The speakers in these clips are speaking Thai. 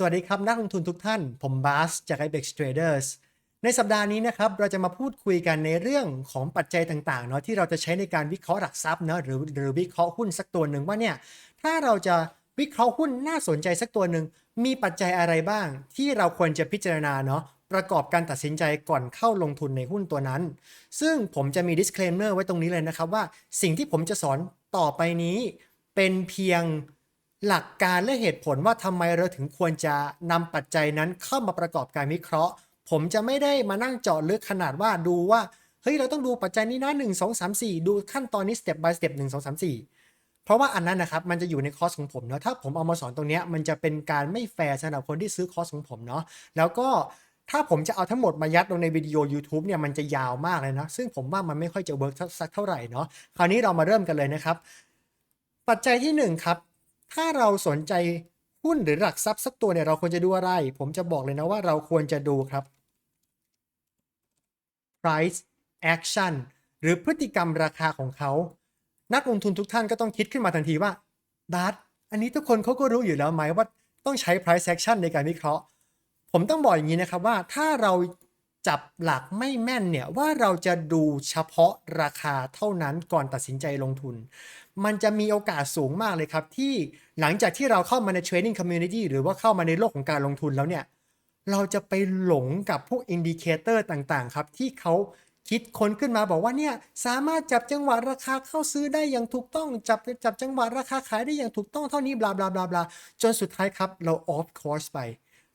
สวัสดีครับ นักลงทุนทุกท่าน ผมบาสจาก ibex Traders ในสัปดาห์นี้นะครับเราจะมาพูดคุยกันในเรื่องของปัจจัยต่างๆเนาะที่เราจะใช้ในการวิเคราะห์หลักทรัพย์เนาะหรือหรือวิเคราะห์หุ้นสักตัวหนึ่งว่าเนี่ยถ้าเราจะวิเคราะห์หุ้นน่าสนใจสักตัวหนึ่งมีปัจจัยอะไรบ้าง ที่เราควรจะพิจารณาเนาะประกอบการตัดสินใจก่อนเข้าลงทุนในหุ้นตัวนั้น ซึ่งผมจะมี disclaimer ไว้ตรงนี้เลยนะครับว่าสิ่งที่ผมจะสอนต่อไปนี้เป็นเพียง หลักการและเหตุผลว่าทำไมเราถึงควรจะนำปัจจัยนั้นเข้ามาประกอบการวิเคราะห์ ผมจะไม่ได้มานั่งเจาะลึกขนาดว่าดูว่าเฮ้ยเราต้องดูปัจจัยนี้นะหนึ่งสองสามสี่ดูขั้นตอนนี้ step by step หนึ่งสองสามสี่เพราะว่าอันนั้นนะครับมันจะอยู่ในคอร์สของผมเนาะถ้าผมเอามาสอนตรงนี้มันจะเป็นการไม่แฟร์สำหรับคนที่ซื้อคอร์สของผมเนาะแล้วก็ถ้าผมจะเอาทั้งหมดมายัดลงในวิดีโอ YouTube เนี่ยมันจะยาวมากเลยนะ ซึ่งผมว่ามันไม่ค่อยจะเวิร์กสักเท่าไหร่เนาะคราวนี้เรามาเริ่มกันเลยนะครับ ปัจจัยที่หนึ่งครับ ถ้าเราสนใจหุ้นหรือหลักทรัพย์สักตัวเนี่ยเราควรจะดูอะไร ผมจะบอกเลยนะว่าเราควรจะดูครับ price action หรือพฤติกรรมราคาของเขา นักลงทุนทุกท่านก็ต้องคิดขึ้นมาทันทีว่าบัสอันนี้ทุกคนเขาก็รู้อยู่แล้วไหมว่าต้องใช้ price action ในการวิเคราะห์ ผมต้องบอกอย่างนี้นะครับว่าถ้าเรา จับหลักไม่แม่นเนี่ยว่าเราจะดูเฉพาะราคาเท่านั้นก่อนตัดสินใจลงทุน มันจะมีโอกาสสูงมากเลยครับ ที่หลังจากที่เราเข้ามาใน trading community หรือว่าเข้ามาในโลกของการลงทุนแล้วเนี่ย เราจะไปหลงกับพวกอินดิเคเตอร์ต่างๆ ครับ ที่เขาคิดค้นขึ้นมาบอกว่าเนี่ยสามารถจับจังหวะราคาเข้าซื้อได้อย่างถูกต้อง จับจับจังหวะราคาขายได้อย่างถูกต้องเท่านี้บลาบลาบลาบลาจนสุดท้ายครับเรา off course ไป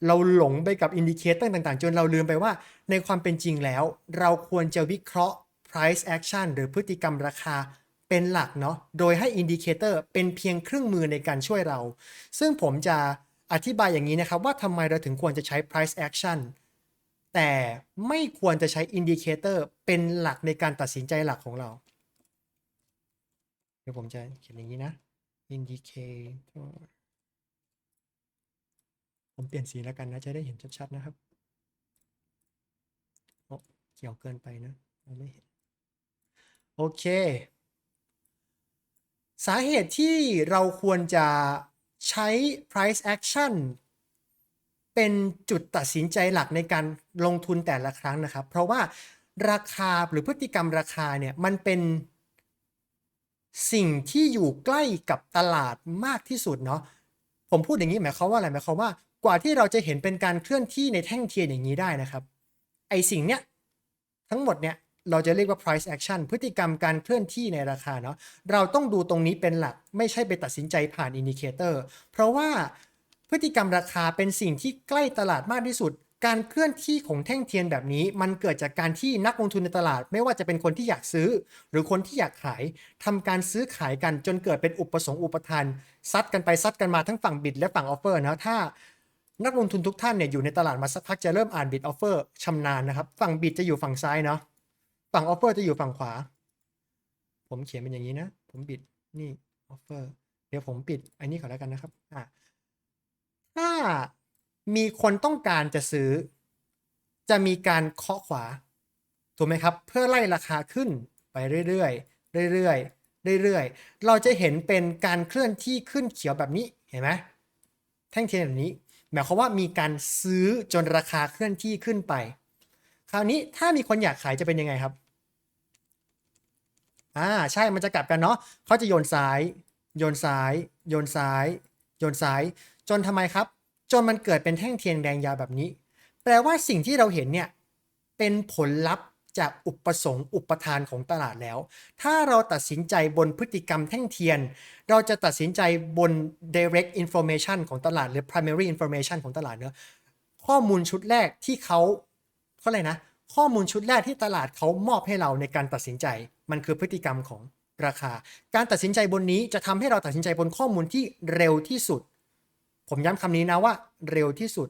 เราหลงไปกับอินดิเคเตอร์ต่างๆ จนเราลืมไปว่า ในความเป็นจริงแล้ว เราควรจะวิเคราะห์ price action หรือพฤติกรรมราคาเป็นหลักเนาะ โดยให้อินดิเคเตอร์เป็นเพียงเครื่องมือในการช่วยเรา ซึ่งผมจะอธิบายอย่างนี้นะครับ ว่าทำไมเราถึงควรจะใช้ price action แต่ไม่ควรจะใช้อินดิเคเตอร์เป็นหลักในการตัดสินใจหลักของเรา เดี๋ยวผมจะเขียนอย่างนี้นะ indicator ผมเปลี่ยนสีแล้วกันนะ จะได้เห็นชัดๆนะครับโอ้เขียวเกินไปนะมไม่เห็น โอเค สาเหตุที่เราควรจะใช้ price action เป็นจุดตัดสินใจหลักในการลงทุนแต่ละครั้งนะครับ เพราะว่าราคาหรือพฤติกรรมราคาเนี่ยมันเป็นสิ่งที่อยู่ใกล้กับตลาดมากที่สุดเนาะผมพูดอย่างนี้หมายความว่าอะไรหมายความว่า กว่าที่เราจะเห็นเป็นการเคลื่อนที่ในแท่งเทียนอย่างนี้ได้นะครับไอสิ่งเนี้ยทั้งหมดเนี่ยเราจะเรียกว่า price action พฤติกรรมการเคลื่อนที่ในราคาเนาะเราต้องดูตรงนี้เป็นหลัก ไม่ใช่ไปตัดสินใจผ่านอินดิเคเตอร์เพราะว่าพฤติกรรมราคาเป็นสิ่งที่ใกล้ตลาดมากที่สุด การเคลื่อนที่ของแท่งเทียนแบบนี้ มันเกิดจากการที่นักลงทุนในตลาด ไม่ว่าจะเป็นคนที่อยากซื้อ หรือคนที่อยากขายทำการซื้อขายกันจนเกิดเป็นอุปสงค์อุปทานซัดกันไปซัดกันมาทั้งฝั่งบิดและฝั่งออฟเฟอร์นะถ้า นักลงทุนทุกท่านเนี่ยอยู่ในตลาดมาสักพักจะเริ่มอ่านบิดออฟเฟอร์ชำนาญนะครับ ฝั่งบิดจะอยู่ฝั่งซ้ายเนาะฝั่งออฟเฟอร์จะอยู่ฝั่งขวา ผมเขียนเป็นอย่างนี้นะ ผมบิดนี่ออฟเฟอร์เดี๋ยวผมปิดอันนี้ก่อนแล้วกันนะครับอะถ้ามีคนต้องการจะซื้อ จะมีการเคาะขวาถูกไหมครับ เพื่อไล่ราคาขึ้นไปเรื่อยๆเรื่อยๆเรื่อยๆเราจะเห็นเป็นการเคลื่อนที่ขึ้นเขียวแบบนี้เห็นไหมแท่งเทียนแบบนี้ หมายความว่ามีการซื้อจนราคาเคลื่อนที่ขึ้นไป คราวนี้ถ้ามีคนอยากขายจะเป็นยังไงครับอ่าใช่มันจะกลับกันเนาะเขาจะโยนซ้าย โยนซ้าย โยนซ้าย โยนซ้าย จนทำไมครับ จนมันเกิดเป็นแท่งเทียนแดงยาวแบบนี้ แปลว่าสิ่งที่เราเห็นเนี่ยเป็นผลลัพธ์ จากอุปสงค์อุปทานของตลาดแล้ว ถ้าเราตัดสินใจบนพฤติกรรมแท่งเทียน เราจะตัดสินใจบน direct information ของตลาดหรือ primary information ของตลาดเนอะข้อมูลชุดแรกที่เขาเขาอะไรนะข้อมูลชุดแรกที่ตลาดเขามอบให้เราในการตัดสินใจ มันคือพฤติกรรมของราคา การตัดสินใจบนนี้จะทำให้เราตัดสินใจบนข้อมูลที่เร็วที่สุด ผมย้ำคำนี้นะว่าเร็วที่สุด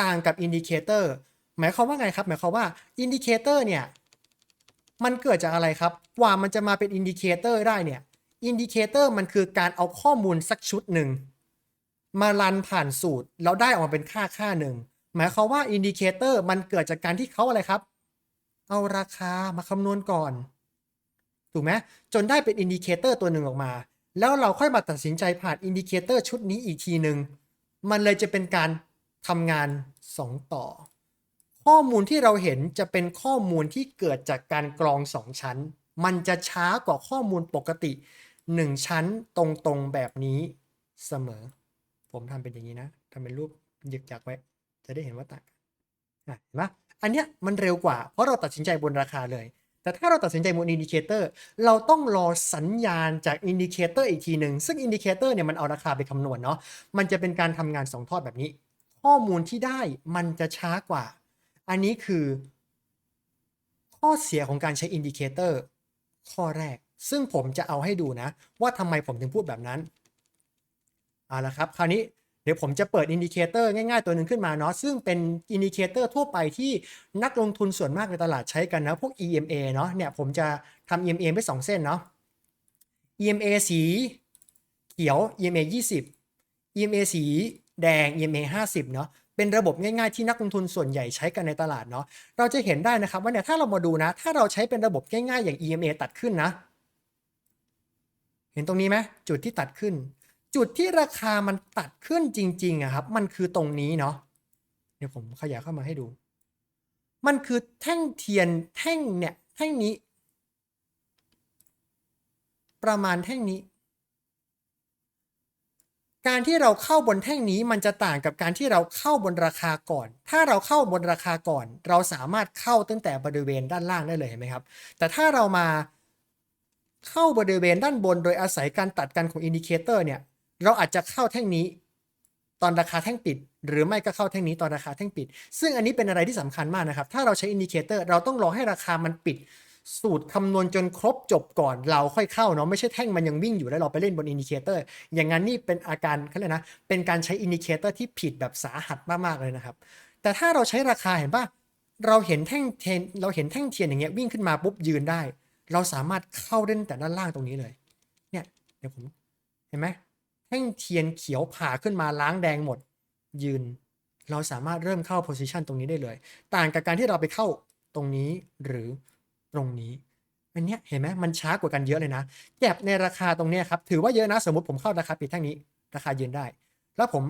ต่างกับอินดิเคเตอร์หมายความว่าไงครับ หมายความว่าอินดิเคเตอร์เนี่ย มันเกิดจากอะไรครับ กว่ามันจะมาเป็นอินดิเคเตอร์ได้เนี่ย อินดิเคเตอร์มันคือการเอาข้อมูลสักชุดหนึ่ง มารันผ่านสูตร แล้วได้ออกมาเป็นค่าค่าหนึ่ง หมายความว่าอินดิเคเตอร์มันเกิดจากการที่เขาอะไรครับ เอาราคามาคำนวณก่อน ถูกไหมจนได้เป็นอินดิเคเตอร์ตัวหนึ่งออกมา แล้วเราค่อยมาตัดสินใจผ่านอินดิเคเตอร์ชุดนี้อีกทีหนึ่ง มันเลยจะเป็นการทำงาน 2 ต่อ ข้อมูลที่เราเห็นจะเป็นข้อมูลที่เกิดจากการกรอง 2 ชั้น มันจะช้ากว่าข้อมูลปกติ 1 ชั้นตรงๆแบบนี้เสมอ ผมทำเป็นอย่างนี้นะทำเป็นรูปยึกยักไว้ จะได้เห็นว่าต่างกันอะเห็นปะอันเนี้ยมันเร็วกว่า เพราะเราตัดสินใจบนราคาเลย แต่ถ้าเราตัดสินใจบนอินดิเคเตอร์เราต้องรอสัญญาณจากอินดิเคเตอร์อีกทีหนึ่งซึ่งอินดิเคเตอร์เนี่ยมันเอาราคาไปคำนวณเนาะมันจะเป็นการทำงาน2ทอดแบบนี้ ข้อมูลที่ได้มันจะช้ากว่า อันนี้คือข้อเสียของการใช้อินดิเคเตอร์ข้อแรก ซึ่งผมจะเอาให้ดูนะ ว่าทำไมผมถึงพูดแบบนั้นเอาละครับ คราวนี้เดี๋ยวผมจะเปิดอินดิเคเตอร์ง่ายๆตัวหนึ่งขึ้นมาเนาะซึ่งเป็นอินดิเคเตอร์ทั่วไปที่นักลงทุนส่วนมากในตลาดใช้กันนะพวก EMA เนาะเนี่ยผมจะทำ EMA ไป2เส้นเนาะ EMA สีเขียว EMA 20 EMA สีแดง EMA 50 เนาะ เป็นระบบง่ายๆที่นักลงทุนส่วนใหญ่ใช้กันในตลาดเนาะเราจะเห็นได้นะครับว่าเนี่ยถ้าเรามาดูนะ ถ้าเราใช้เป็นระบบง่ายๆ อย่าง EMA ตัดขึ้นนะ เห็นตรงนี้ไหมจุดที่ตัดขึ้น จุดที่ราคามันตัดขึ้นจริงๆอะครับ มันคือตรงนี้เนาะเดี๋ยวผมขยายเข้ามาให้ดู มันคือแท่งเทียนแท่งเนี่ยแท่งนี้ ประมาณแท่งนี้ การที่เราเข้าบนแท่งนี้มันจะต่างกับการที่เราเข้าบนราคาก่อน ถ้าเราเข้าบนราคาก่อน เราสามารถเข้าตั้งแต่บริเวณด้านล่างได้เลยเห็นไหมครับ แต่ถ้าเรามาเข้าบริเวณด้านบน โดยอาศัยการตัดกันของอินดิเคเตอร์เนี่ย เราอาจจะเข้าแท่งนี้ ตอนราคาแท่งปิด หรือไม่ก็เข้าแท่งนี้ตอนราคาแท่งปิด ซึ่งอันนี้เป็นอะไรที่สำคัญมากนะครับ ถ้าเราใช้อินดิเคเตอร์เราต้องรอให้ราคามันปิด สูตรคำนวณจนครบจบก่อนเราค่อยเข้าเนาะไม่ใช่แท่งมันยังวิ่งอยู่แล้วเราไปเล่นบนอินดิเคเตอร์อย่างนั้นนี่เป็นอาการเขาเรียกนะ เป็นการใช้อินดิเคเตอร์ที่ผิดแบบสาหัสมากๆเลยนะครับ แต่ถ้าเราใช้ราคาเห็นปะเราเห็นแท่งเทนเราเห็นแท่งเทียนอย่างเงี้ยวิ่งขึ้นมาปุ๊บยืนได้ เราสามารถเข้าได้ตั้งแต่ด้านล่างตรงนี้เลย เนี่ยเดี๋ยวผมเห็นไหมแท่งเทียนเขียวผ่าขึ้นมาล้างแดงหมด ยืน เราสามารถเริ่มเข้า position ตรงนี้ได้เลย ต่างกับการที่เราไปเข้าตรงนี้หรือ ตรงนี้อันเนี้ยเห็นไหมมันช้ากว่ากันเยอะเลยนะแก็บในราคาตรงเนี้ยครับ ถือว่าเยอะนะ สมมติผมเข้าราคาปิดแท่งนี้ ราคาเยืนได้ แล้วผม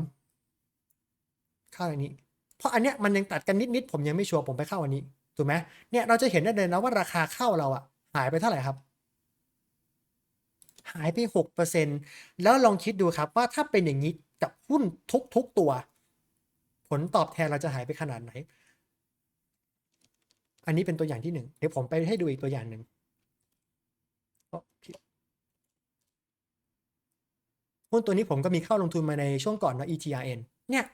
เข้าอันนี้ เพราะอันเนี้ยมันยังตัดกันนิดๆผมยังไม่ชัวร์ผมไปเข้าอันนี้ถูกไหมเนี่ยเราจะเห็นได้เลยนะว่าราคาเข้าเราอะหายไปเท่าไหร่ครับ หายไปหกเปอร์เซ็นแล้วลองคิดดูครับว่าถ้าเป็นอย่างนี้กับหุ้นทุกๆตัว ผลตอบแทนเราจะหายไปขนาดไหน อันนี้เป็นตัวอย่างที่หนึ่งเดี๋ยวผมไปให้ดูอีกตัวอย่างหนึ่งหุ้นตัวนี้ผมก็มีเข้าลงทุนมาในช่วงก่อนเนาะ ETRN เนี่ย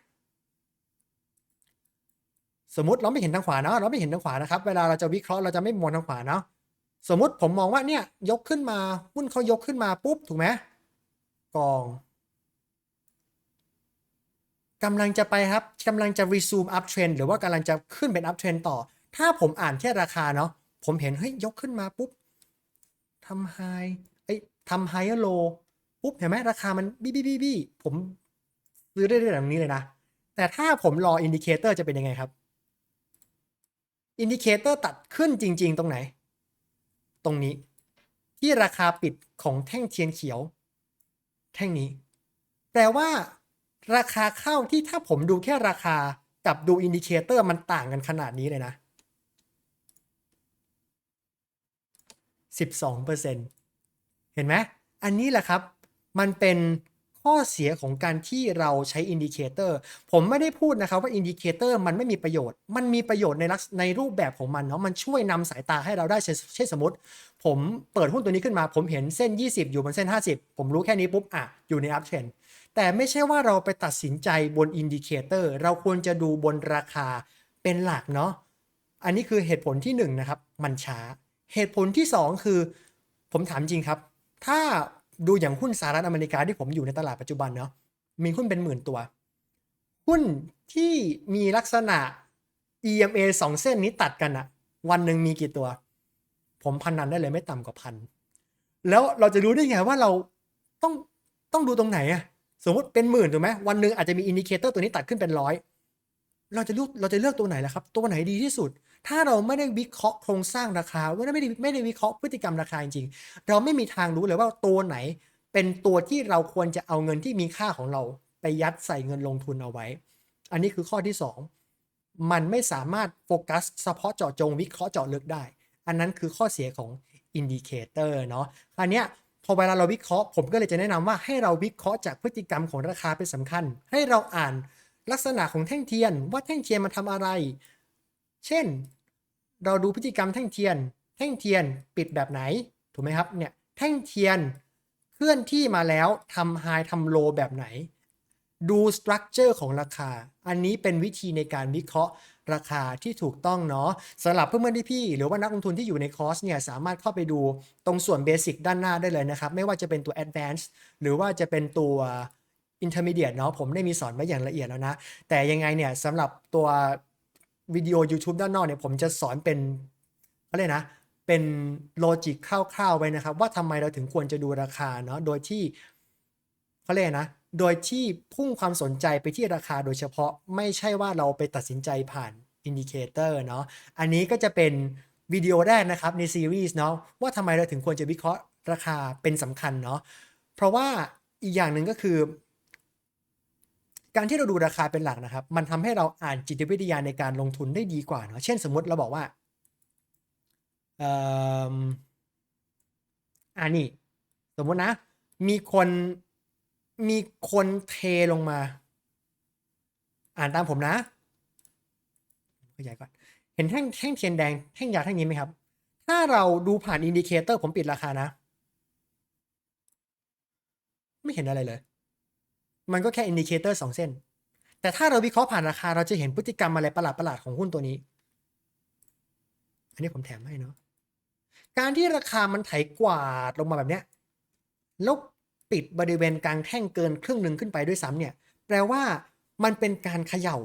สมมติเราไม่เห็นทางขวาเนาะเราไม่เห็นทางขวานะครับ เวลาเราจะวิเคราะห์เราจะไม่มองทางขวาเนาะสมมติผมมองว่าเนี่ยยกขึ้นมาหุ้นเขายกขึ้นมาปุ๊บถูกไหมกองกำลังจะไปครับกำลังจะ resume up trend หรือว่ากำลังจะขึ้นเป็น up trend ต่อ ถ้าผมอ่านแค่ราคาเนาะผมเห็นเฮ้ยยกขึ้นมาปุ๊บทำ high เอ้ทำ higher low ปุ๊บเห็นไหมราคามันบี้บี้บี้บี้ผมซื้อเรื่อยๆแบบนี้เลยนะ แต่ถ้าผมรออินดิเคเตอร์จะเป็นยังไงครับอินดิเคเตอร์ตัดขึ้นจริง ๆ ตรงไหน ตรงนี้ ที่ราคาปิดของแท่งเทียนเขียว แท่งนี้ แปลว่า ราคาเข้าที่ถ้าผมดูแค่ราคากับดูอินดิเคเตอร์มันต่างกันขนาดนี้เลยนะ 12%เห็นไหมอันนี้แหละครับ มันเป็นข้อเสียของการที่เราใช้อินดิเคเตอร์ผมไม่ได้พูดนะครับว่าอินดิเคเตอร์มันไม่มีประโยชน์ มันมีประโยชน์ในลักษในรูปแบบของมันเนาะมันช่วยนำสายตาให้เราได้เช่นสมมติ ผมเปิดหุ้นตัวนี้ขึ้นมา ผมเห็นเส้น 20 อยู่บนเส้น 50 ผมรู้แค่นี้ปุ๊บอะอยู่ในอัพเทรนแต่ไม่ใช่ว่าเราไปตัดสินใจบนอินดิเคเตอร์เราควรจะดูบนราคาเป็นหลักเนาะอันนี้คือเหตุผลที่1นงนะครับมันช้า เหตุผลที่ 2 คือ ผมถามจริงครับ ถ้าดูอย่างหุ้นสหรัฐอเมริกาที่ผมอยู่ในตลาดปัจจุบันเนาะมีหุ้นเป็นหมื่นตัว หุ้นที่มีลักษณะ EMA สองเส้นนี้ตัดกันอะวันหนึ่งมีกี่ตัว ผมพันนันได้เลยไม่ต่ำกว่าพันแล้วเราจะรู้ได้ไงว่าเราต้องต้องดูตรงไหนอะสมมติเป็นหมื่นถูกไหมวันหนึ่งอาจจะมีอินดิเคเตอร์ตัวนี้ตัดขึ้นเป็นร้อย เราจะเลือกเราจะเลือกตัวไหนล่ะครับ ตัวไหนดีที่สุด ถ้าเราไม่ได้วิเคราะห์โครงสร้างราคาว่าไม่ได้ไม่ได้วิเคราะห์พฤติกรรมราคาจริงเราไม่มีทางรู้เลยว่าตัวไหนเป็นตัวที่เราควรจะเอาเงินที่มีค่าของเรา ไปยัดใส่เงินลงทุนเอาไว้ อันนี้คือข้อที่ 2 มันไม่สามารถโฟกัสเฉพาะเจาะจงวิเคราะห์เจาะลึกได้ อันนั้นคือข้อเสียของอินดิเคเตอร์เนาะอันเนี้ยพอเวลาเราวิเคราะห์ผมก็เลยจะแนะนำว่าให้เราวิเคราะห์จากพฤติกรรมของราคาเป็นสำคัญ ให้เราอ่าน ลักษณะของแท่งเทียนว่าแท่งเทียนมันทำอะไร เช่น เราดูพฤติกรรมแท่งเทียน แท่งเทียนปิดแบบไหน ถูกไหมครับเนี่ยแท่งเทียนเคลื่อนที่มาแล้วทำไฮทำโลแบบไหน ดูสตรัคเจอร์ของราคา อันนี้เป็นวิธีในการวิเคราะห์ราคาที่ถูกต้องเนาะสำหรับเพื่อนๆที่พี่หรือว่านักลงทุนที่อยู่ในคอร์สเนี่ยสามารถเข้าไปดูตรงส่วนเบสิกด้านหน้าได้เลยนะครับ ไม่ว่าจะเป็นตัว Advanced หรือว่าจะเป็นตัว Intermediate เนาะผมได้มีสอนไว้อย่างละเอียดแล้วนะ แต่ยังไงเนี่ยสำหรับตัววิดีโอ YouTube ด้านนอกเนี่ยผมจะสอนเป็นอะไรนะ เป็นโลจิกคร่าวๆไว้นะครับ ว่าทำไมเราถึงควรจะดูราคาเนาะโดยที่เขาเรียกนะ โดยที่พุ่งความสนใจไปที่ราคาโดยเฉพาะไม่ใช่ว่าเราไปตัดสินใจผ่านอินดิเคเตอร์เนาะอันนี้ก็จะเป็นวิดีโอแรกนะครับในซีรีส์เนาะว่าทำไมเราถึงควรจะวิเคราะห์ราคาเป็นสำคัญเนาะเพราะว่าอีกอย่างหนึ่งก็คือ การที่เราดูราคาเป็นหลักนะครับ มันทำให้เราอ่านจิตวิทยาในการลงทุนได้ดีกว่าเนาะเช่นสมมติเราบอกว่าอ่ออ่านี่ สมมตินะ มีคนมีคนเทลงมา อ่านตามผมนะขยายก่อนเห็นแท่งแท่งเทียนแดงแท่งยาวแท่งนี้ไหมครับ ถ้าเราดูผ่านอินดิเคเตอร์ผมปิดราคานะ ไม่เห็นอะไรเลย มันก็แค่อินดิเคเตอร์สองเส้น แต่ถ้าเราวิเคราะห์ผ่านราคาเราจะเห็นพฤติกรรมอะไรประหลาดๆของหุ้นตัวนี้ อันนี้ผมแถมให้เนาะการที่ราคามันไถกวาดลงมาแบบเนี้ยแล้วปิดบริเวณกลางแท่งเกินครึ่งหนึ่งขึ้นไปด้วยซ้ำเนี่ย แปลว่ามันเป็นการเขย่า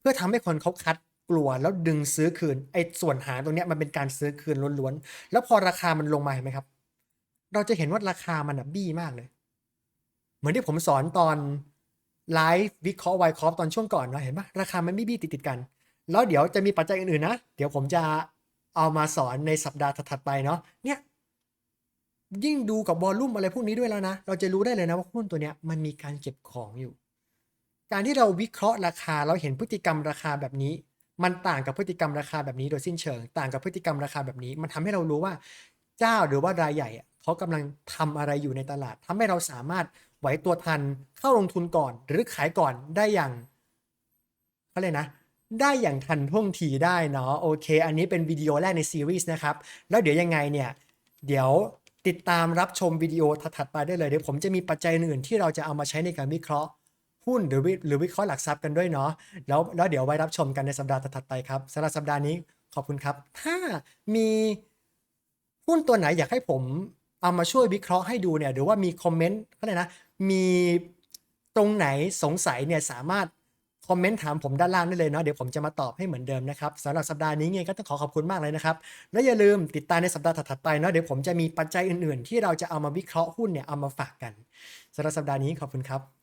เพื่อทำให้คนเขาคัดกลัวแล้วดึงซื้อคืนไอ้ส่วนหางตรงเนี้ยมันเป็นการซื้อคืนล้วนๆ แล้วพอราคามันลงมาเห็นไหมครับ เราจะเห็นว่าราคามันอะบี้มากเลย เหมือนที่ผมสอนตอนไลฟ์วิเคราะห์ไวคอฟตอนช่วงก่อนเนาะเห็นปะราคามันบี้บี้ติดติดกัน แล้วเดี๋ยวจะมีปัจจัยอื่นๆนะ เดี๋ยวผมจะเอามาสอนในสัปดาห์ถัดๆไปเนาะเนี่ยยิ่งดูกับวอลลุ่มอะไรพวกนี้ด้วยแล้วนะ เราจะรู้ได้เลยนะว่าหุ้นตัวเนี้ยมันมีการเก็บของอยู่ การที่เราวิเคราะห์ราคาเราเห็นพฤติกรรมราคาแบบนี้ มันต่างกับพฤติกรรมราคาแบบนี้โดยสิ้นเชิง ต่างกับพฤติกรรมราคาแบบนี้ มันทำให้เรารู้ว่าเจ้าหรือว่ารายใหญ่อะเขากำลังทำอะไรอยู่ในตลาดทำให้เราสามารถ ไหวตัวทันเข้าลงทุนก่อน หรือขายก่อนได้อย่างเขาเลยกนะ ได้อย่างทันท่วงทีได้เนาะโอเค อันนี้เป็นวิดีโอแรกในซีรีส์นะครับ แล้วเดี๋ยวยังไงเนี่ย เดี๋ยวติดตามรับชมวิดีโอถัดๆไปได้เลย เดี๋ยวผมจะมีปัจจัยอื่นที่เราจะเอามาใช้ในการวิเคราะห์หุ้นหรือวิหรือวิเคราะห์หลักทรัพย์กันด้วยเนาะแล้วแล้วเดี๋ยวไว้รับชมกันในสัปดาห์ถัดไปครับสำหรับสัปดาห์นี้ขอบคุณครับ ถ้ามีหุ้นตัวไหนอยากให้ผมเอามาช่วยวิเคราะห์ให้ดูเนี่ยหรือว่ามีคอมเมนต์อะไรนะ มีตรงไหนสงสัยเนี่ยสามารถคอมเมนต์ถามผมด้านล่างได้เลยเนาะเดี๋ยวผมจะมาตอบให้เหมือนเดิมนะครับสำหรับสัปดาห์นี้ไงก็ต้องขอขอบคุณมากเลยนะครับ และอย่าลืมติดตามในสัปดาห์ถัดๆไปเนาะเดี๋ยวผมจะมีปัจจัยอื่นๆ ที่เราจะเอามาวิเคราะห์หุ้นเนี่ยเอามาฝากกันสำหรับสัปดาห์นี้ขอบคุณครับ